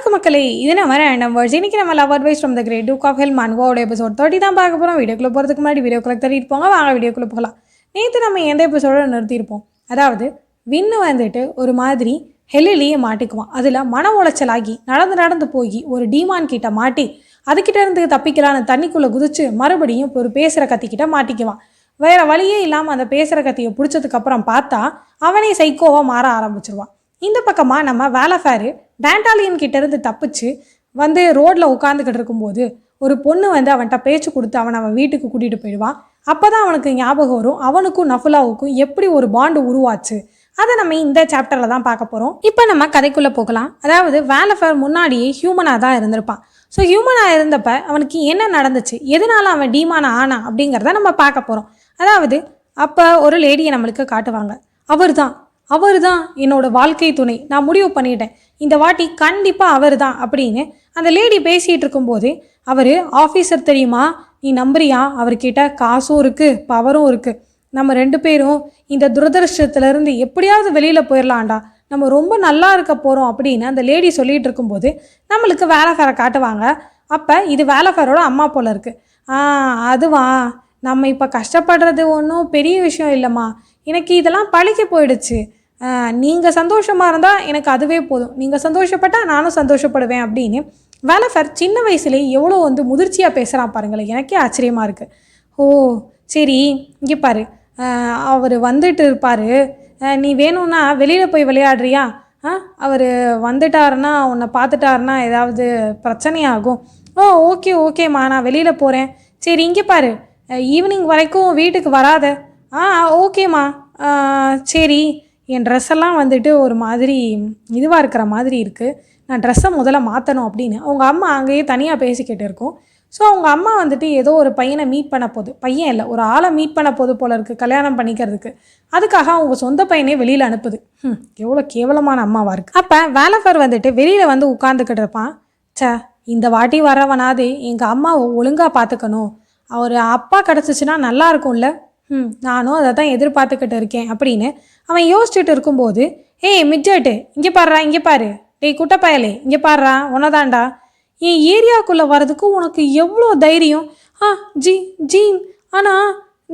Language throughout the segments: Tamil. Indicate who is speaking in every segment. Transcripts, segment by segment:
Speaker 1: வணக்கம் மக்களே இது நம்ம ரேண்டம் வேர்ட்ஸ் இன்றைக்கி நம்ம love advice from the great duke of hell மன்வாவோட episode thirty தான் பார்க்க போகிறோம் வீடியோக்குள்ளே போகிறதுக்கு முன்னாடி வீடியோக்குள்ளே தள்ளிட்டு போங்க வாங்க வீடியோக்குள்ளே போகலாம். நேற்று நம்ம எந்த எபிசோட நிறுத்தியிருப்போம்? அதாவது விண்ணு வந்துட்டு ஒரு மாதிரி ஹெல்லிலேயே மாட்டிக்குவான். அதில் மன உளைச்சலாகி நடந்து நடந்து போய் ஒரு டீமான் கிட்ட மாட்டி அதுக்கிட்ட இருந்து தப்பிக்கலான்னு தண்ணிக்குள்ளே குதிச்சு மறுபடியும் ஒரு பேசுகிற கத்திக்கிட்ட மாட்டிக்குவான். வேறு வழியே இல்லாமல் அந்த பேசுகிற கத்தியை பிடிச்சதுக்கப்புறம் பார்த்தா அவனே சைக்கோவாக மாற ஆரம்பிச்சிருவான். இந்த பக்கமாக நம்ம வேலை ஃபேரு டேண்டாலியன் கிட்டேருந்து தப்பிச்சு வந்து ரோட்டில் உட்காந்துக்கிட்டு இருக்கும்போது ஒரு பொண்ணு வந்து அவன்கிட்ட பேச்சு கொடுத்து அவனை அவன் வீட்டுக்கு கூட்டிகிட்டு போயிடுவான் அப்போ தான் அவனுக்கு ஞாபகம் வரும். அவனுக்கும் நஃபுலாவுக்கும் எப்படி ஒரு பாண்டு உருவாச்சு? அதை நம்ம இந்த சாப்டரில் தான் பார்க்க போகிறோம் இப்போ நம்ம கதைக்குள்ளே போகலாம். அதாவது வேலஃபேர் முன்னாடியே ஹியூமனாக தான் இருந்திருப்பான். ஸோ ஹியூமனாக இருந்தப்ப அவனுக்கு என்ன நடந்துச்சு? எதனால் அவன் டீமான ஆனா அப்படிங்கிறத நம்ம பார்க்க போகிறோம் அதாவது அப்போ ஒரு லேடியை நம்மளுக்கு காட்டுவாங்க. அவர் தான் அவர் தான் என்னோட வாழ்க்கை துணை. நான் முடிவு பண்ணிட்டேன். இந்த வாட்டி கண்டிப்பாக அவர் தான் அப்படின்னு அந்த லேடி பேசிகிட்டு இருக்கும்போது அவர் ஆஃபீஸர் தெரியுமா? நீ நம்புறியா? அவர்கிட்ட காசும் இருக்குது பவரும் இருக்குது நம்ம ரெண்டு பேரும் இந்த துரதிருஷ்டத்துலேருந்து எப்படியாவது வெளியில் போயிடலாம்டா நம்ம ரொம்ப நல்லா இருக்க போகிறோம் அப்படின்னு அந்த லேடி சொல்லிகிட்டு இருக்கும்போது நம்மளுக்கு வேலைக்காரை காட்டுவாங்க. அப்போ இது வேலைக்காரோட அம்மா போல் இருக்குது ஆ அதுவா? நம்ம இப்போ கஷ்டப்படுறது ஒன்றும் பெரிய விஷயம் இல்லைம்மா. எனக்கு இதெல்லாம் பழிக்க போயிடுச்சு. நீங்கள் சந்தோஷமாக இருந்தால் எனக்கு அதுவே போதும். நீங்கள் சந்தோஷப்பட்டால் நானும் சந்தோஷப்படுவேன் அப்படின்னு வேலஃபர் சின்ன வயசுலேயே எவ்வளோ வந்து முதிர்ச்சியாக பேசுகிறான் பாருங்களேன். எனக்கே ஆச்சரியமாக இருக்குது ஓ சரி இங்கே பாரு. அவர் வந்துட்டு இருப்பார். நீ வேணும்னா வெளியில் போய் விளையாடுறியா? ஆ அவர் வந்துட்டாருன்னா உன்னை பார்த்துட்டாருன்னா ஏதாவது பிரச்சனையாகும். ஓ ஓகே ஓகேம்மா நான் வெளியில் போகிறேன் சரி இங்கே பாரு. ஈவினிங் வரைக்கும் வீட்டுக்கு வராத. ஆ ஓகேம்மா சரி. என் ட்ரெஸ்ஸெல்லாம் வந்துட்டு ஒரு மாதிரி இதுவாக இருக்கிற மாதிரி இருக்குது நான் ட்ரெஸ்ஸை முதல்ல மாற்றணும் அப்படின்னு. அவங்க அம்மா அங்கேயே தனியாக பேசிக்கிட்டு இருக்கும். ஸோ அவங்க அம்மா வந்துட்டு ஏதோ ஒரு பையனை மீட் பண்ண போகுது பையன் இல்லை ஒரு ஆளை மீட் பண்ண போது போல இருக்குது கல்யாணம் பண்ணிக்கிறதுக்கு. அதுக்காக அவங்க சொந்த பையனே வெளியில் அனுப்புது. ம் எவ்வளோ கேவலமான அம்மாவாக இருக்குது அப்போ வேலஃபர் வந்துட்டு வெளியில் வந்து உட்காந்துக்கிட்டு இருப்பான். ச்சே இந்த வாட்டி வரவனாது எங்கள் அம்மாவை ஒழுங்காக பார்த்துக்கணும் அவர் அப்பா கிடச்சிச்சின்னா நல்லா இருக்கும்ல. ம் நானும் அதை தான் எதிர்பார்த்துக்கிட்டு இருக்கேன் அப்படின்னு அவன் யோசிச்சுட்டு இருக்கும்போது ஏய் மிட்ஜெட்டு இங்கே பாடுறா இங்கே பாரு. டேய் குட்டப்பயலே இங்கே பாடுறா உனதாண்டா என் ஏரியாக்குள்ளே வர்றதுக்கு உனக்கு எவ்வளோ தைரியம்? ஆ ஜி ஜீன். ஆனால்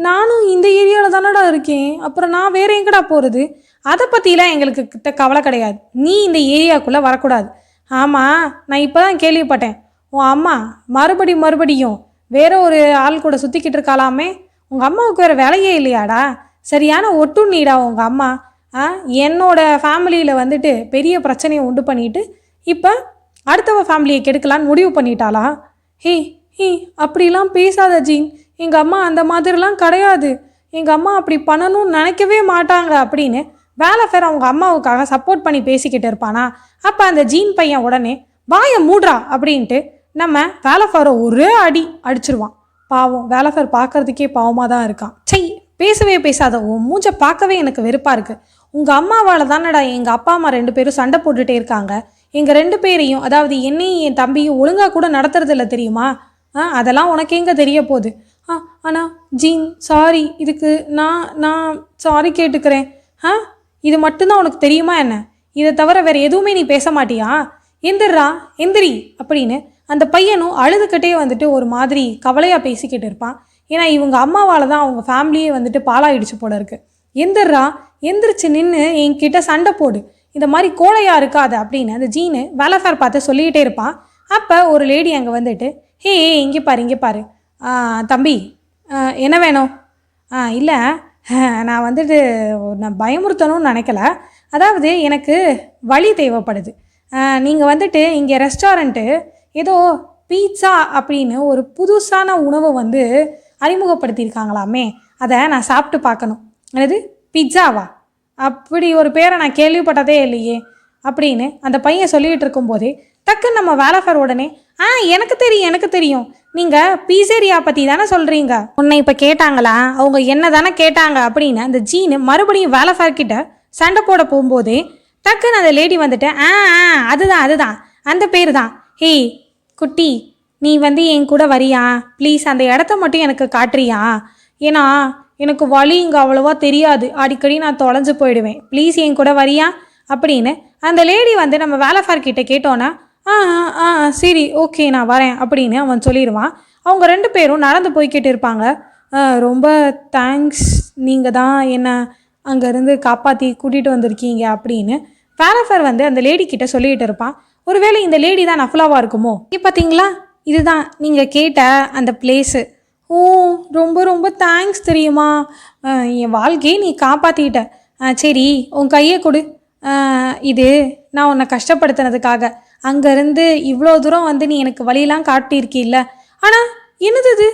Speaker 1: நானும் இந்த ஏரியாவில் தானடா இருக்கேன். அப்புறம் நான் வேற எங்கடா போகிறது அதை பற்றிலாம் எங்களுக்கு கிட்ட கவலை கிடையாது. நீ இந்த ஏரியாக்குள்ளே வரக்கூடாது. ஆமாம் நான் இப்போ தான் கேள்விப்பட்டேன். உன் அம்மா மறுபடி மறுபடியும் வேற ஒரு ஆள் கூட சுற்றிக்கிட்டு இருக்காலாமே உங்கள் அம்மாவுக்கு வேறு வேலையே இல்லையாடா? சரியான ஒட்டு நீடா உங்கள் அம்மா. ஆ என்னோட ஃபேமிலியில் வந்துட்டு பெரிய பிரச்சனையை உண்டு பண்ணிட்டு இப்போ அடுத்தவ ஃபேமிலியை கெடுக்கலான்னு முடிவு பண்ணிட்டாளா? ஹே ஹே அப்படிலாம் பேசாத ஜீன். எங்கள் அம்மா அந்த மாதிரிலாம் கிடையாது. எங்கள் அம்மா அப்படி பண்ணணும்னு நினைக்கவே மாட்டாங்க அப்படின்னு வேலை ஃபேர் அவங்க அம்மாவுக்காக சப்போர்ட் பண்ணி பேசிக்கிட்டு இருப்பானா? அப்போ அந்த ஜீன் பையன் உடனே வாயை மூடுறா அப்படின்ட்டு நம்ம வேலை ஃபேரை ஒரே அடி அடிச்சிருவான். பாவம் வேலைஃபேர் பார்க்கறதுக்கே பாவமாக தான் இருக்கான். செய் பேசவே பேசாத உன் மூஞ்சை பார்க்கவே எனக்கு வெறுப்பாக இருக்குது உங்கள் அம்மாவால் தானடா எங்கள் அப்பா அம்மா ரெண்டு பேரும் சண்டை போட்டுகிட்டே இருக்காங்க. எங்கள் ரெண்டு பேரையும் அதாவது என்னையும் என் தம்பியும் ஒழுங்காக கூட நடத்துறது தெரியுமா? ஆ அதெல்லாம் உனக்கு எங்கே தெரிய போகுது? ஆ ஆனால் ஜீன் சாரி இதுக்கு நான் நான் சாரி கேட்டுக்கிறேன். ஆ இது மட்டும்தான் உனக்கு தெரியுமா என்ன? இதை தவிர வேறு எதுவுமே நீ பேச மாட்டியா? எந்திரா எந்திரி அப்படின்னு அந்த பையனும் அழுதுகிட்டே வந்துட்டு ஒரு மாதிரி கவலையாக பேசிக்கிட்டு இருப்பான். ஏன்னா இவங்க அம்மாவால் தான் அவங்க ஃபேமிலியே வந்துட்டு பாலாயிடுச்சு போல இருக்கு. எந்திரா எந்திரிச்சு நின்று என்கிட்ட சண்டை போடு. இந்த மாதிரி கோழையாக இருக்காது அப்படின்னு அந்த ஜீனு வேலைஃபேர் பார்த்து சொல்லிக்கிட்டே இருப்பான். அப்போ ஒரு லேடி அங்கே வந்துட்டு ஹே இங்கே பாரு இங்கே பாரு. தம்பி என்ன வேணும்? ஆ இல்லை. நான் வந்துட்டு நான் பயமுறுத்தணும்னு நினைக்கல. அதாவது எனக்கு வழி தேவைப்படுது. நீங்கள் வந்துட்டு இங்கே ரெஸ்டாரண்ட்டு ஏதோ பீட்சா அப்படின்னு ஒரு புதுசான உணவை வந்து அறிமுகப்படுத்தியிருக்காங்களாமே. அதை நான் சாப்பிட்டு பார்க்கணும். என்னது? பிட்சாவா அப்படி ஒரு பேரை நான் கேள்விப்பட்டதே இல்லையே. அப்படின்னு அந்த பையன் சொல்லிகிட்டு இருக்கும்போதே டக்குன்னு நம்ம வேலைஃபர் உடனே ஆ எனக்கு தெரியும் எனக்கு தெரியும். நீங்கள் பீசேரியா பற்றி தானே சொல்கிறீங்க உன்னை இப்போ கேட்டாங்களா? அவங்க என்ன தானே கேட்டாங்க அப்படின்னு அந்த ஜீனு மறுபடியும் வேலைஃபர் கிட்ட சண்டை போட போகும்போதே டக்குன்னு அந்த லேடி வந்துட்டு ஆ ஆ அதுதான் அதுதான். அந்த பேர் தான். ஹேய் குட்டி நீ வந்து என் கூட வரியா? ப்ளீஸ் அந்த இடத்த மட்டும் எனக்கு காட்டுறியா? ஏன்னா எனக்கு வழி இங்கே அவ்வளோவா தெரியாது. அடிக்கடி நான் தொலைஞ்சு போயிடுவேன். ப்ளீஸ் என் கூட வரியா? அப்படின்னு அந்த லேடி வந்து நம்ம வேலைஃபார் கிட்டே கேட்டோன்னா ஆ ஆ, ஆ சரி ஓகே நான் வரேன் அப்படின்னு அவன் சொல்லிடுவான். அவங்க ரெண்டு பேரும் நடந்து போய்கிட்டு இருப்பாங்க. ரொம்ப தேங்க்ஸ் நீங்கள் தான் என்னை அங்கேருந்து காப்பாற்றி கூட்டிகிட்டு வந்திருக்கீங்க அப்படின்னு வேலஃபர் வந்து அந்த லேடி கிட்ட சொல்லிகிட்டு இருப்பான். ஒருவேளை இந்த லேடி தான் நஃபலாவாக இருக்குமோ? இங்கே பார்த்தீங்களா இதுதான். நீங்கள் கேட்ட அந்த பிளேஸு ஓ ரொம்ப ரொம்ப தேங்க்ஸ் தெரியுமா? என் வாழ்க்கையை நீ காப்பாற்றிக்கிட்ட சரி உன் கையை கொடு. இது நான் உன்னை கஷ்டப்படுத்தினதுக்காக. அங்கேருந்து இவ்வளோ தூரம் வந்து நீ எனக்கு வழியெல்லாம் காட்டியிருக்கீல்ல. ஆனால் என்னது இது?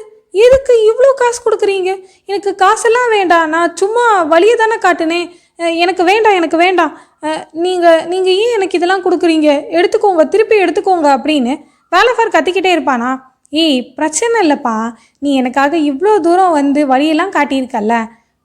Speaker 1: எதுக்கு இவ்வளோ காசு கொடுக்குறீங்க? எனக்கு காசெல்லாம் வேண்டாம். நான் சும்மா வழியை தானே காட்டினேன் எனக்கு வேண்டாம் எனக்கு வேண்டாம். நீங்கள் நீங்கள் ஏன் எனக்கு இதெல்லாம் கொடுக்குறீங்க? எடுத்துக்கோங்க திருப்பி எடுத்துக்கோங்க அப்படின்னு வேலைஃபார் கத்திக்கிட்டே இருப்பானா? ஏய் பிரச்சனை இல்லைப்பா. நீ எனக்காக இவ்வளோ தூரம் வந்து வழியெல்லாம் காட்டியிருக்கல்ல.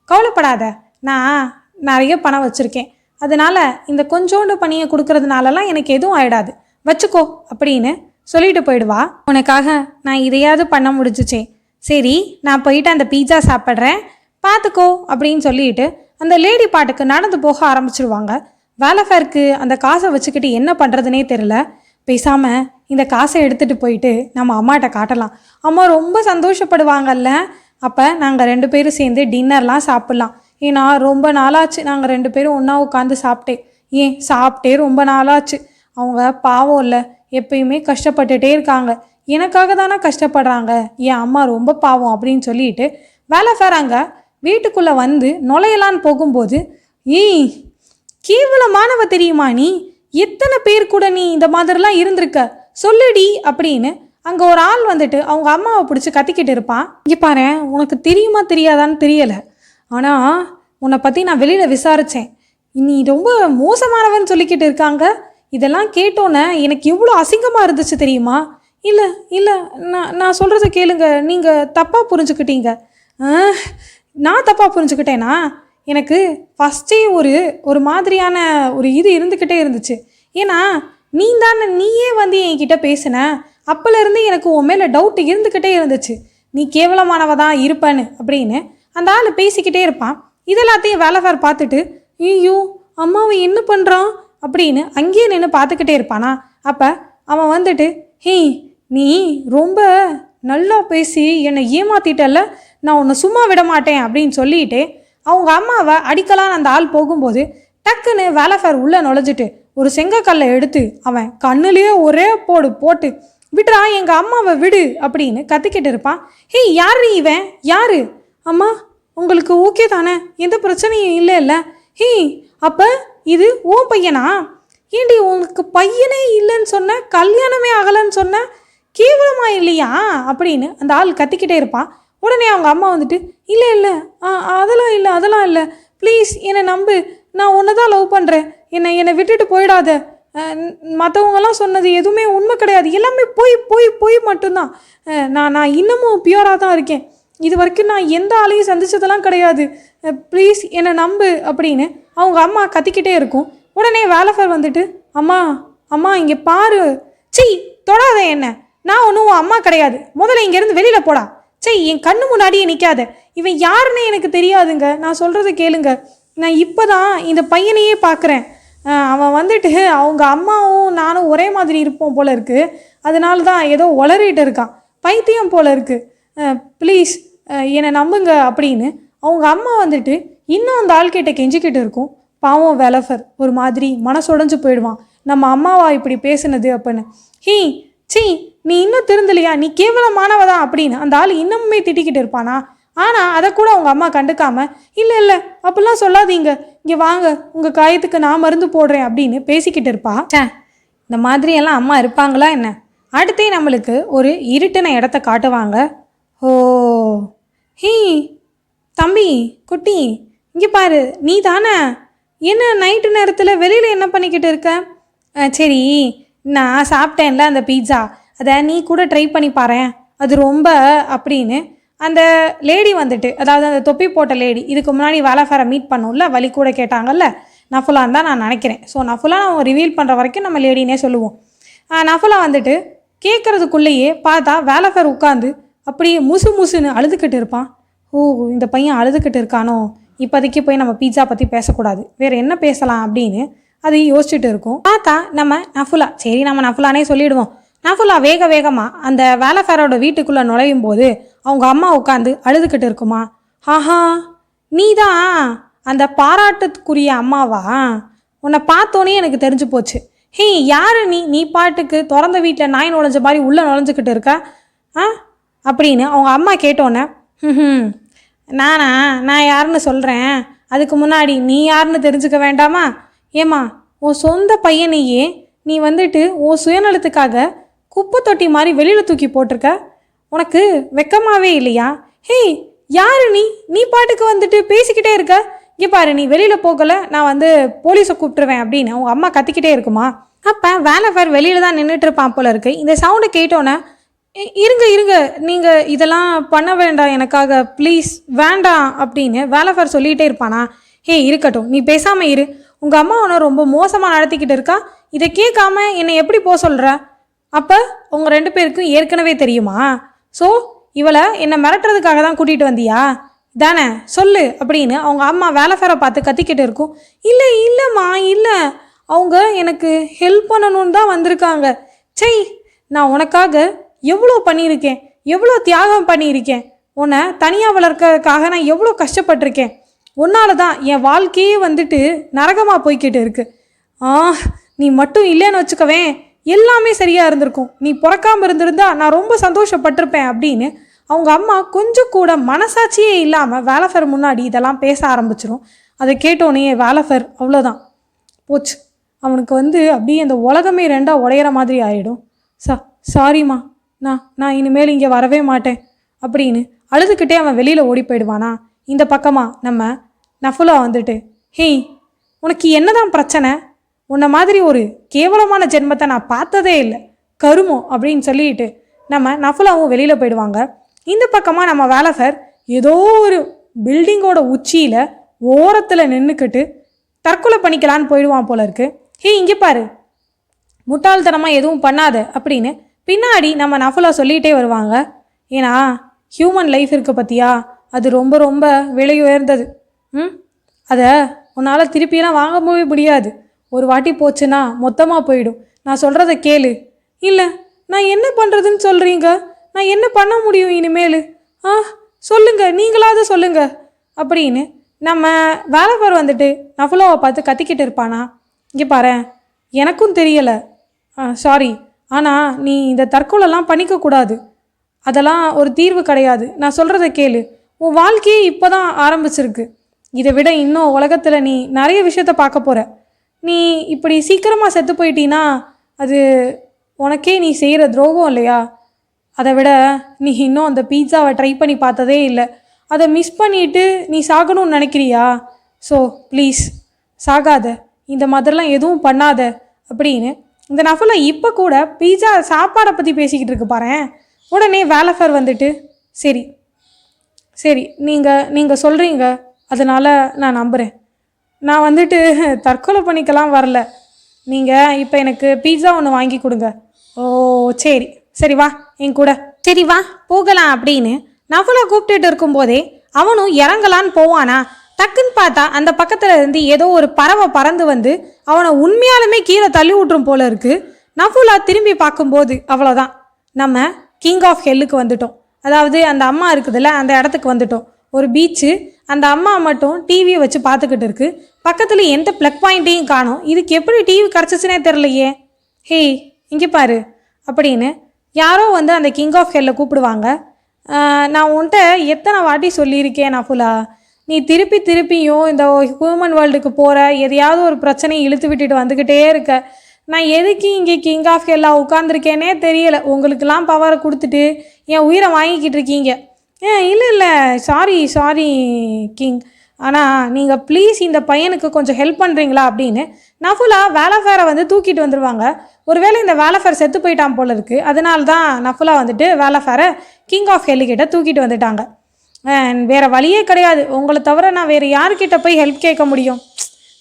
Speaker 1: கவலைப்படாத. நான் நிறைய பணம் வச்சுருக்கேன். அதனால் இந்த கொஞ்சோண்டு பணியை கொடுக்கறதுனாலலாம் எனக்கு எதுவும் ஆயிடாது. வச்சுக்கோ அப்படின்னு சொல்லிட்டு போயிடுவா. உனக்காக நான் இதையாவது பண்ண முடிஞ்சிச்சே. சரி நான் போயிட்டு அந்த பீட்சா சாப்பிட்றேன். பார்த்துக்கோ அப்படின்னு சொல்லிட்டு அந்த லேடி பாட்டுக்கு நடந்து போக ஆரம்பிச்சிருவாங்க. வேலைஃபேருக்கு அந்த காசை வச்சுக்கிட்டு என்ன பண்ணுறதுனே தெரில பேசாமல் இந்த காசை எடுத்துகிட்டு போயிட்டு நம்ம அம்மாட்ட காட்டலாம். அம்மா ரொம்ப சந்தோஷப்படுவாங்கல்ல. அப்போ நாங்கள் ரெண்டு பேரும் சேர்ந்து டின்னர்லாம் சாப்பிட்லாம். ஏன்னா ரொம்ப நாளாச்சு நாங்கள் ரெண்டு பேரும் ஒன்றா உட்காந்து சாப்பிட்டே. ஏன்? சாப்பிட்டே ரொம்ப நாளாச்சு. அவங்க பாவம் இல்லை. எப்பயுமே கஷ்டப்பட்டுட்டே இருக்காங்க. எனக்காக தானே கஷ்டப்படுறாங்க. என் அம்மா ரொம்ப பாவம் அப்படின்னு சொல்லிட்டு வேலைஃபேர் அங்கே வீட்டுக்குள்ளே வந்து நுழையலான்னு போகும்போது ஈ கேவலமானவ தெரியுமா நீ? எத்தனை பேர் கூட நீ இந்த மாதிரிலாம் இருந்திருக்க? சொல்லுடி அப்படின்னு அங்கே ஒரு ஆள் வந்துட்டு அவங்க அம்மாவை பிடிச்சி கத்திக்கிட்டு இருப்பான். இங்கே பாரு உனக்கு தெரியுமா தெரியாதான்னு தெரியலை. ஆனால் உன்னை பற்றி நான் வெளியில் விசாரித்தேன் நீ ரொம்ப மோசமானவன் சொல்லிக்கிட்டு இருக்காங்க. இதெல்லாம் கேட்டோன்னே எனக்கு எவ்வளோ அசிங்கமாக இருந்துச்சு தெரியுமா? இல்லை இல்லை நான் நான் சொல்கிறத கேளுங்க. நீங்கள் தப்பாக புரிஞ்சுக்கிட்டீங்க. நான் தப்பாக புரிஞ்சுக்கிட்டேனா? எனக்கு ஃபஸ்ட்டே ஒரு ஒரு மாதிரியான ஒரு இது இருந்துக்கிட்டே இருந்துச்சு. ஏன்னா நீ தானே நீயே வந்து என்கிட்ட பேசின அப்போலேருந்து எனக்கு உன் மேலே டவுட் இருந்துக்கிட்டே இருந்துச்சு. நீ கேவலமானவ தான் இருப்பேன்னு அப்படின்னு அந்த ஆள் பேசிக்கிட்டே இருப்பான். இதெல்லாத்தையும் வேலைக்கார் பார்த்துட்டு ஐயோ அம்மாவை என்ன பண்ணுறான் அப்படின்னு அங்கேயே நின்று பார்த்துக்கிட்டே இருப்பானா. அப்போ அவன் வந்துட்டு ஹே நீ ரொம்ப நல்லா பேசி என்னை ஏமாத்திட்டல்ல. நான் உன்னை சும்மா விட மாட்டேன். அப்படின்னு சொல்லிட்டு அவங்க அம்மாவை அடிக்கலான்னு அந்த ஆள் போகும்போது டக்குன்னு வேலைஃபேர் உள்ளே நுழைஞ்சிட்டு ஒரு செங்கக்கல்லை எடுத்து அவன் கண்ணுலேயே ஒரே போடு போட்டு விடுறா எங்கள் அம்மாவை விடு அப்படின்னு கத்திக்கிட்டு இருப்பான். ஹேய் யார் இவன்? யார்? அம்மா உங்களுக்கு ஓகே தானே? எந்த பிரச்சனையும் இல்லைல்ல. ஹே அப்போ இது ஓ பையனா? ஏண்டி உனக்கு பையனே இல்லைன்னு சொன்ன கல்யாணமே ஆகலைன்னு சொன்ன? கேவலமா இல்லையா? அப்படின்னு அந்த ஆள் கத்திக்கிட்டே இருப்பான். உடனே அவங்க அம்மா வந்துட்டு இல்லை இல்லை அதெல்லாம் இல்லை அதெல்லாம் இல்லை. ப்ளீஸ் என்னை நம்பு. நான் உன்னை தான் லவ் பண்ணுறேன் என்னை என்னை விட்டுட்டு போயிடாத. மற்றவங்கெல்லாம் சொன்னது எதுவுமே உண்மை கிடையாது. எல்லாமே போய் போய் போய் மட்டும்தான். நான் நான் இன்னமும் பியூராக தான் இருக்கேன். இது வரைக்கும் நான் எந்த ஆளையும் சந்தித்ததெல்லாம் கிடையாது. ப்ளீஸ் என்னை நம்பு அப்படின்னு அவங்க அம்மா கத்திக்கிட்டே இருக்கும். உடனே வேலைஃபர் வந்துட்டு அம்மா அம்மா இங்கே பாரு. சி தொடாத என்ன. நான் ஒன்றும் உன் அம்மா கிடையாது. முதல்ல இங்கேருந்து வெளியில் போடா. சீ என் கண்ணு முன்னாடியே நிற்காத இவன் யாருன்னு எனக்கு தெரியாதுங்க. நான் சொல்கிறத கேளுங்க. நான் இப்போ தான் இந்த பையனையே பார்க்குறேன் அவன் வந்துட்டு அவங்க அம்மாவும் நானும் ஒரே மாதிரி இருப்போம் போல இருக்குது அதனால தான் ஏதோ உளறிட்டு இருக்கான். பைத்தியம் போல இருக்குது ப்ளீஸ் என்னை நம்புங்க அப்படின்னு அவங்க அம்மா வந்துட்டு இன்னும் அந்த ஆள்கிட்ட கெஞ்சிக்கிட்டு இருக்கும். பாவம் வெலஃபர் ஒரு மாதிரி மனசுடைஞ்சு போயிடுவான். நம்ம அம்மாவா இப்படி பேசுனது அப்படின்னு. ஹீ சீ நீ இன்னும் திருந்தலையா? நீ கேவலமானவதான் அப்படின்னு அந்த ஆள் இன்னமுமே திட்டிக்கிட்டு இருப்பானா? ஆனால் அதை கூட அவங்க அம்மா கண்டுக்காம இல்லை இல்லை அப்படிலாம் சொல்லாதீங்க. இங்கே வாங்க உங்கள் காயத்துக்கு நான் மருந்து போடுறேன் அப்படின்னு பேசிக்கிட்டு இருப்பா. ச்சே இந்த மாதிரியெல்லாம் அம்மா இருப்பாங்களா என்ன? அடுத்தே நம்மளுக்கு ஒரு இருட்டின இடத்த காட்டுவாங்க. ஓ ஹீ தம்பி குட்டி இங்கே பாரு நீ தானே? என்ன நைட்டு நேரத்தில் வெளியில் என்ன பண்ணிக்கிட்டு இருக்க? சரி நான் சாப்பிட்டேன்ல அந்த பீட்சா அதை நீ கூட ட்ரை பண்ணி பாறேன் அது ரொம்ப அப்படின்னு அந்த லேடி வந்துட்டு அதாவது அந்த தொப்பி போட்ட லேடி இதுக்கு முன்னாடி வேலைஃபேரை மீட் பண்ணும்ல வழி கூட கேட்டாங்கல்ல நஃபுலான்னு தான் நான் நினைக்கிறேன். ஸோ நஃபுலா நம்ம ரிவீல் பண்ணுற வரைக்கும் நம்ம லேடினே சொல்லுவோம். நஃபுலா வந்துட்டு கேட்குறதுக்குள்ளேயே பார்த்தா வேலைஃபேர் உட்காந்து அப்படியே முசு முசுன்னு அழுதுகிட்டு இருப்பான். ஓ இந்த பையன் அழுதுகிட்டு இருக்கானோ? இப்போதைக்கு போய் நம்ம பீட்சா பற்றி பேசக்கூடாது. வேறு என்ன பேசலாம் அப்படின்னு அது யோசிச்சுட்டு இருக்கும். பார்த்தா நம்ம நஃபுலா சரி நம்ம நஃபுலானே சொல்லிடுவோம். நஃபுலா வேக வேகமாக அந்த வேலைக்காரோட வீட்டுக்குள்ளே நுழையும் போது அவங்க அம்மா உட்காந்து அழுதுகிட்டு இருக்குமா? ஆஹா நீ தான் அந்த பாராட்டுக்குரிய அம்மாவா? உன்னை பார்த்தோன்னே எனக்கு தெரிஞ்சு போச்சு. ஹே யாரு நீ? நீ பாட்டுக்கு திறந்த வீட்டில் நாய் நுழைஞ்ச மாதிரி உள்ளே நுழைஞ்சிக்கிட்டு இருக்க? ஆ? அப்படின்னு அவங்க அம்மா கேட்டோன்னே ம் நானா? நான் யாருன்னு சொல்கிறேன் அதுக்கு முன்னாடி நீ யாருன்னு தெரிஞ்சுக்க வேண்டாமா? ஏம்மா உன் சொந்த பையனையே நீ வந்துட்டு உன் சுயநலத்துக்காக குப்பை தொட்டி மாதிரி வெளியில் தூக்கி போட்டிருக்க? உனக்கு வெக்கமாவே இல்லையா? ஹே யாரு நீ? நீ பாட்டுக்கு வந்துட்டு பேசிக்கிட்டே இருக்க. இங்கே பாரு நீ வெளியில் போகல நான் வந்து போலீஸை கூப்பிட்டுருவேன் அப்படின்னு உன் அம்மா கத்திக்கிட்டே இருக்குமா? அப்போ வேலை ஃபேர் வெளியில் தான் நின்றுட்டு இருப்பான் போல இருக்கு. இந்த சவுண்டை கேட்டோன்னே இருங்க இருங்க. நீங்கள் இதெல்லாம் பண்ண வேண்டாம் எனக்காக. ப்ளீஸ் வேண்டாம் அப்படின்னு வேலை ஃபேர் சொல்லிகிட்டே இருப்பானா? ஹே இருக்கட்டும். நீ பேசாமல் இரு. உங்கள் அம்மா உன்னை ரொம்ப மோசமாக நடத்திக்கிட்டு இருக்கா? இதை கேட்காம என்னை எப்படி போக சொல்கிற அப்போ உங்கள் ரெண்டு பேருக்கும் ஏற்கனவே தெரியுமா? ஸோ இவளை என்னை மிரட்டுறதுக்காக தான் கூட்டிகிட்டு வந்தியா? தானே சொல்லு அப்படின்னு அவங்க அம்மா வேலை ஃபேரை பார்த்து கத்திக்கிட்டு இருக்கும். இல்லை இல்லைம்மா இல்லை. அவங்க எனக்கு ஹெல்ப் பண்ணணும்னு தான் வந்திருக்காங்க. செய் நான் உனக்காக எவ்வளோ பண்ணியிருக்கேன்? எவ்வளோ தியாகம் பண்ணியிருக்கேன்? உன்னை தனியாக வளர்க்கறதுக்காக நான் எவ்வளோ கஷ்டப்பட்டிருக்கேன்? உன்னால தான் என் வாழ்க்கையே வந்துட்டு நரகமாக போய்க்கிட்டு இருக்கு. ஆ நீ மட்டும் இல்லைன்னு வச்சுக்கவேன் எல்லாமே சரியாக இருந்திருக்கும். நீ பிறக்காமல் இருந்திருந்தா நான் ரொம்ப சந்தோஷப்பட்டிருப்பேன் அப்படின்னு அவங்க அம்மா கொஞ்சம் கூட மனசாட்சியே இல்லாமல் வேலைஃபர் முன்னாடி இதெல்லாம் பேச ஆரம்பிச்சிரும். அதை கேட்டோன்னே வேலைஃபர் அவ்வளோதான் போச்சு. அவனுக்கு வந்து அப்படியே அந்த உலகமே ரெண்டாக உடையிற மாதிரி ஆகிடும் சா சாரிம்மா நான் நான் இனிமேல் இங்கே வரவே மாட்டேன். அப்படின்னு அழுதுகிட்டே அவன் வெளியில் ஓடி போயிடுவானா? இந்த பக்கமாக நம்ம நஃபுலா வந்துட்டு ஹே உனக்கு என்னதான் பிரச்சனை? உன்னை மாதிரி ஒரு கேவலமான ஜென்மத்தை நான் பார்த்ததே இல்லை. கருமம் அப்படின்னு சொல்லிட்டு நம்ம நஃபுலாவும் வெளியில் போயிடுவாங்க. இந்த பக்கமாக நம்ம வேலைஃபர் ஏதோ ஒரு பில்டிங்கோட உச்சியில் ஓரத்தில் நின்றுக்கிட்டு தற்கொலை பண்ணிக்கலான்னு போயிடுவான் போல இருக்கு. ஹே இங்கே பாரு. முட்டாள்தனமாக எதுவும் பண்ணாத அப்படின்னு பின்னாடி நம்ம நஃபுலா சொல்லிகிட்டே வருவாங்க. ஏன்னா ஹியூமன் லைஃப் இருக்குது பற்றியா அது ரொம்ப ரொம்ப விலை உயர்ந்தது. ம்? அதை உன்னால் திருப்பியெல்லாம் வாங்கவே முடியாது. ஒரு வாட்டி போச்சுன்னா மொத்தமாக போயிடும். நான் சொல்கிறத கேளு. இல்லை நான் என்ன பண்ணுறதுன்னு சொல்கிறீங்க நான் என்ன பண்ண முடியும் இனிமேல்? ஆ சொல்லுங்க நீங்களாவது சொல்லுங்க. அப்படின்னு நம்ம வேலைப்பார் வந்துட்டு நஃபுலோவை பார்த்து கத்திக்கிட்டு இருப்பானா? இங்கே பாரேன் எனக்கும் தெரியலை. சாரி ஆனால் நீ இந்த தற்கொலைலாம் பண்ணிக்கக்கூடாது அதெல்லாம் ஒரு தீர்வு கிடையாது. நான் சொல்கிறத கேளு. உன் வாழ்க்கையே இப்போ தான் ஆரம்பிச்சிருக்கு. இதை விட இன்னும் உலகத்தில் நீ நிறைய விஷயத்த பார்க்க போகிற நீ இப்படி சீக்கிரமாக செத்து போயிட்டீன்னா அது உனக்கே நீ செய்கிற துரோகம் இல்லையா? அதை விட நீ இன்னும் அந்த பீட்சாவை ட்ரை பண்ணி பார்த்ததே இல்லை. அதை மிஸ் பண்ணிட்டு நீ சாகணும்னு நினைக்கிறியா? ஸோ ப்ளீஸ் சாகாத. இந்த மாதிரிலாம் எதுவும் பண்ணாத அப்படின்னு இந்த நஃபலை இப்போ கூட பீட்சா சாப்பாடை பற்றி பேசிக்கிட்டு இருக்கு பாரேன் உடனே வேலைஃபர் வந்துட்டு சரி சரி நீங்கள் நீங்கள் சொல்கிறீங்க அதனால் நான் நம்புகிறேன் நான் வந்துட்டு தற்கொலை பண்ணிக்கலாம் வரல. நீங்கள் இப்போ எனக்கு பீட்சா ஒன்று வாங்கி கொடுங்க. ஓ சரி. சரி வா. என் கூட. சரி வா. போகலாம் அப்படின்னு நஃபுலா கூப்பிட்டுட்டு இருக்கும்போதே அவனும் இறங்கலான்னு போவானா? டக்குன்னு பார்த்தா அந்த பக்கத்தில் இருந்து ஏதோ ஒரு பறவை பறந்து வந்து அவனை உண்மையாலுமே கீழே தள்ளி விட்டுரும் போல இருக்கு. நஃபுலா திரும்பி பார்க்கும்போது அவ்வளோதான் நம்ம கிங் ஆஃப் ஹெல்லுக்கு வந்துட்டோம். அதாவது அந்த அம்மா இருக்குதுல்ல அந்த இடத்துக்கு வந்துட்டோம். ஒரு பீச்சு அந்த அம்மா மட்டும் டிவியை வச்சு பார்த்துக்கிட்டு இருக்கு. பக்கத்தில் எந்த ப்ளக் பாயிண்ட்டையும் காணும். இதுக்கு எப்படி டிவி கிடச்சிச்சுனே தெரிலையே ஹேய் இங்கே பாரு அப்படின்னு யாரோ வந்து அந்த கிங் ஆஃப் ஹெல்ல கூப்பிடுவாங்க. நான் உன்கிட்ட எத்தனை வாட்டி சொல்லியிருக்கேன் நான் ஃபுல்லாக நீ திருப்பி திருப்பியும் இந்த ஹியூமன் வேர்ல்டுக்கு போகிற எதையாவது ஒரு பிரச்சனையை இழுத்து விட்டுட்டு வந்துக்கிட்டே இருக்க. நான் எதுக்கு இங்கே கிங் ஆஃப் ஹெல்லாக உட்காந்துருக்கேனே தெரியலை. உங்களுக்கெல்லாம் பவரை கொடுத்துட்டு என் உயிரை வாங்கிக்கிட்டு இருக்கீங்க. ஏன் இல்லை இல்லை. சாரி சாரி கிங் ஆனால் நீங்கள் ப்ளீஸ் இந்த பையனுக்கு கொஞ்சம் ஹெல்ப் பண்ணுறீங்களா அப்படின்னு நஃபுலா வேலைஃபேரை வந்து தூக்கிட்டு வந்துடுவாங்க ஒருவேளை இந்த வேலைஃபேர் செத்து போயிட்டான் போல இருக்குது அதனால தான் நஃபுலா வந்துட்டு வேலைஃபேரை கிங் ஆஃப் ஹெலிகிட்ட தூக்கிட்டு வந்துட்டாங்க. அண்ட் வேறு வழியே கிடையாது. உங்களை தவிர நான் வேறு யார்கிட்ட போய் ஹெல்ப் கேட்க முடியும்?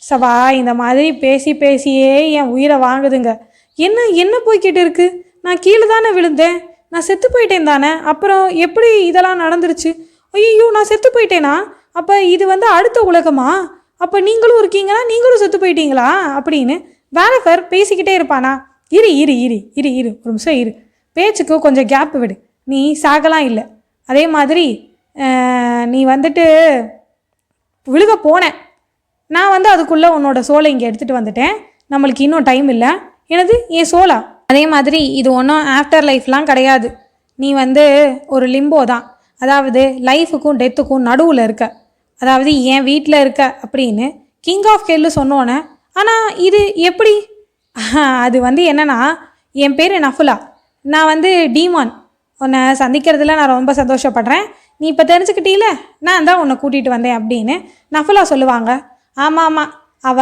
Speaker 1: சவா இந்த மாதிரி பேசி பேசியே என் உயிரை வாங்குதுங்க. என்ன என்ன போய்கிட்டு இருக்குது நான் கீழே தானே விழுந்தேன். நான் செத்து போயிட்டேன் தானே? அப்புறம் எப்படி இதெல்லாம் நடந்துருச்சு? ஐயோ நான் செத்து போயிட்டேனா? அப்போ இது வந்து அடுத்த உலகமா? அப்போ நீங்களும் இருக்கீங்களா? நீங்களும் செத்து போயிட்டீங்களா? அப்படின்னு வேலஃபர் பேசிக்கிட்டே இருப்பானா? இரு இரு இரு இரு இரு ஒரு நிமிஷம் இரு. பேச்சுக்கு கொஞ்சம் கேப் விடு. நீ சாகலாம் இல்லை. அதே மாதிரி நீ வந்துட்டு விழுக போனேன் நான் வந்து அதுக்குள்ளே உன்னோட சோலை இங்கே எடுத்துகிட்டு வந்துட்டேன். நம்மளுக்கு இன்னும் டைம் இல்லை. எனது என் சோலா? அதே மாதிரி இது ஒன்றும் ஆஃப்டர் லைஃப்லாம் கிடையாது. நீ வந்து ஒரு லிம்போ தான். அதாவது லைஃபுக்கும் டெத்துக்கும் நடுவில் இருக்க. அதாவது என் வீட்டில் இருக்க அப்படின்னு கிங் ஆஃப் கெல்லு சொன்னோன்னே ஆனால் இது எப்படி? அது வந்து என்னென்னா என் பேர் நஃபுலா. நான் வந்து டீமான் உன்னை சந்திக்கிறதுல நான் ரொம்ப சந்தோஷப்படுறேன். நீ இப்போ தெரிஞ்சுக்கிட்டீல? நான் தான் உன்னை கூட்டிகிட்டு வந்தேன் அப்படின்னு நஃபுலா சொல்லுவாங்க. ஆமாம் ஆமாம் அவ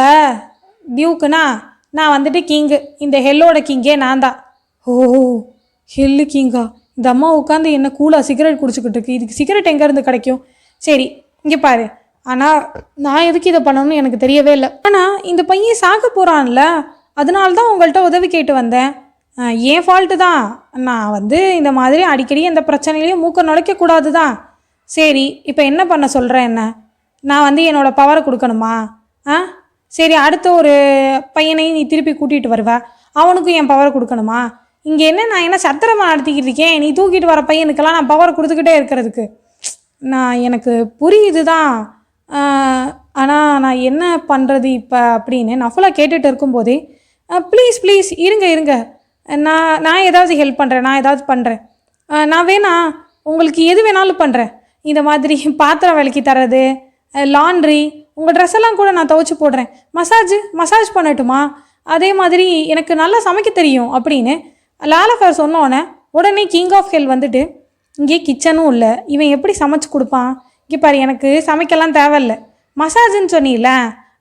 Speaker 1: டியூக்குனா நான் வந்துட்டு கிங்கு இந்த ஹெல்லோட கிங்கே நான் தான் ஓ ஹெல்லு கிங்கா இந்த அம்மா உட்காந்து என்ன கூலாக சிகரெட் குடிச்சுக்கிட்டு இருக்கு. இதுக்கு சிகரெட் எங்கேருந்து கிடைக்கும்? சரி இங்கே பாரு. ஆனால் நான் எதுக்கு இதை பண்ணணும்னு எனக்கு தெரியவே இல்லை. ஆனால் இந்த பையன் சாக போகிறான்ல அதனால தான் உங்கள்கிட்ட உதவி கேட்டு வந்தேன். ஏன் ஃபால்ட்டு தான். நான் வந்து இந்த மாதிரி அடிக்கடி எந்த பிரச்சனையிலையும் மூக்க நுழைக்கக்கூடாது தான் சரி இப்போ என்ன பண்ண சொல்கிறேன் என்ன? நான் வந்து என்னோடய பவரை கொடுக்கணுமா? ஆ? சரி அடுத்த ஒரு பையனையும் நீ திருப்பி கூட்டிகிட்டு வருவ. அவனுக்கும் என் பவரை கொடுக்கணுமா? இங்கே என்ன நான் என்ன சத்திரமா நடத்திக்கிட்டு இருக்கேன்? நீ தூக்கிட்டு வர பையனுக்கெல்லாம் நான் பவர் கொடுத்துக்கிட்டே இருக்கிறதுக்கு. நான் எனக்கு புரியுது தான் ஆனால் நான் என்ன பண்ணுறது இப்போ அப்படின்னு நஃபுலா கேட்டுட்டு இருக்கும்போதே ப்ளீஸ் ப்ளீஸ் இருங்க இருங்க. நான் நான் ஏதாவது ஹெல்ப் பண்ணுறேன் நான் ஏதாவது பண்ணுறேன் நான் வேணா உங்களுக்கு எது வேணாலும் பண்ணுறேன் இந்த மாதிரி பாத்திரம் விளக்கி தர்றது லாண்ட்ரி உங்கள் ட்ரெஸ் எல்லாம் கூட நான் துவைச்சி போடுறேன். மசாஜ் மசாஜ் பண்ணட்டுமா? அதே மாதிரி எனக்கு நல்லா சமைக்க தெரியும் அப்படின்னு லாலஃபர் சொன்னோடனே உடனே கிங் ஆஃப் ஹெல் வந்துட்டு இங்கே கிச்சனும் இல்லை இவன் எப்படி சமைச்சு கொடுப்பான்? இங்கே பாரு எனக்கு சமைக்கலாம் தேவையில்ல. மசாஜுன்னு சொன்னீல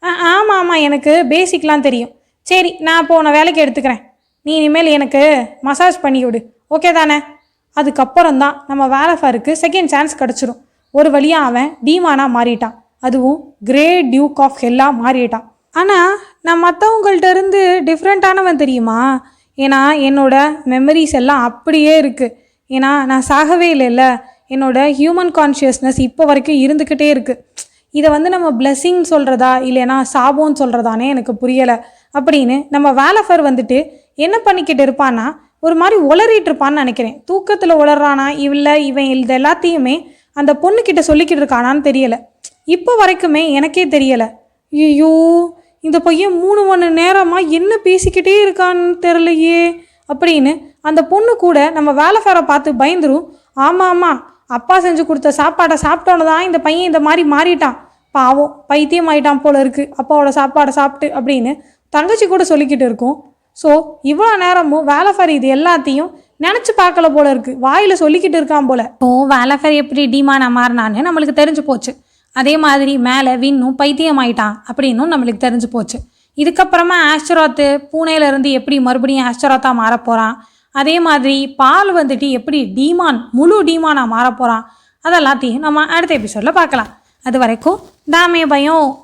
Speaker 1: ஆ ஆமாம் ஆமாம் எனக்கு பேசிக்லாம் தெரியும். சரி நான் போன வேலைக்கு எடுத்துக்கிறேன். நீ இனிமேல் எனக்கு மசாஜ் பண்ணி விடு. ஓகே தானே? அதுக்கப்புறம் தான் நம்ம வேலைஃபாருக்கு செகண்ட் சான்ஸ் கிடச்சிரும். ஒரு வழியாக அவன் டீமானாக மாறிட்டான். அதுவும் கிரே டியூக் ஆஃப் ஹெல்லாக மாறிட்டான் ஆனால் நான் மற்றவங்கள்ட்ட இருந்து டிஃப்ரெண்ட்டானவன் தெரியுமா? ஏன்னா என்னோட மெமரிஸ் எல்லாம் அப்படியே இருக்குது ஏன்னா நான் சாகவே இல்லைல்ல. என்னோட ஹியூமன் கான்ஷியஸ்னஸ் இப்போ வரைக்கும் இருந்துக்கிட்டே இருக்குது இதை வந்து நம்ம பிளெஸ்ஸிங் சொல்கிறதா இல்லைனா சாபோன்னு சொல்கிறதானே எனக்கு புரியலை. அப்படின்னு நம்ம வேலஃபர் வந்துட்டு என்ன பண்ணிக்கிட்டு இருப்பான்னா ஒரு மாதிரி உளறிட்டு இருப்பான்னு நினைக்கிறேன். தூக்கத்தில் உளறானா இல்லை இவன் இது எல்லாத்தையுமே அந்த பொண்ணுக்கிட்ட சொல்லிக்கிட்டு இருக்கானான்னு தெரியலை. இப்போ வரைக்குமே எனக்கே தெரியலை. ஐயோ இந்த பையன் மூணு மணி நேரமாக என்ன பேசிக்கிட்டே இருக்கான்னு தெரிலையே அப்படின்னு அந்த பொண்ணு கூட நம்ம வேலை ஃபேரை பார்த்து பயந்துரும். ஆமாம் ஆமாம் அப்பா செஞ்சு கொடுத்த சாப்பாடை சாப்பிட்டோன்னு தான் இந்த பையன் இந்த மாதிரி மாறிட்டான். பாவம் பைத்தியம் ஆயிட்டான் போல இருக்கு. அப்பாவோட சாப்பாடை சாப்பிட்டு அப்படின்னு தங்கச்சி கூட சொல்லிக்கிட்டு இருக்கும். ஸோ இவ்வளோ நேரமும் வேலைஃபேர் இது எல்லாத்தையும் நினச்சி பார்க்கல போல இருக்குது வாயில் சொல்லிக்கிட்டு இருக்கான் போல. ஓ வேலைஃபேர் எப்படி டீமான மாறினான்னு நம்மளுக்கு தெரிஞ்சு போச்சு. அதே மாதிரி மேலே விண்ணும் பைத்தியம் ஆயிட்டான் அப்படின்னும் நம்மளுக்கு தெரிஞ்சு போச்சு. இதுக்கப்புறமா ஆஸ்ட்ராத்து பூனையிலேருந்து எப்படி மறுபடியும் ஆஸ்டராத்தாக மாறப் போகிறான் அதே மாதிரி பால் வந்துட்டு எப்படி டீமான் முழு டீமானாக மாறப் போகிறான் அதெல்லாத்தையும் நம்ம அடுத்த எபிசோடில் பார்க்கலாம். அது வரைக்கும் தாமே பயம்.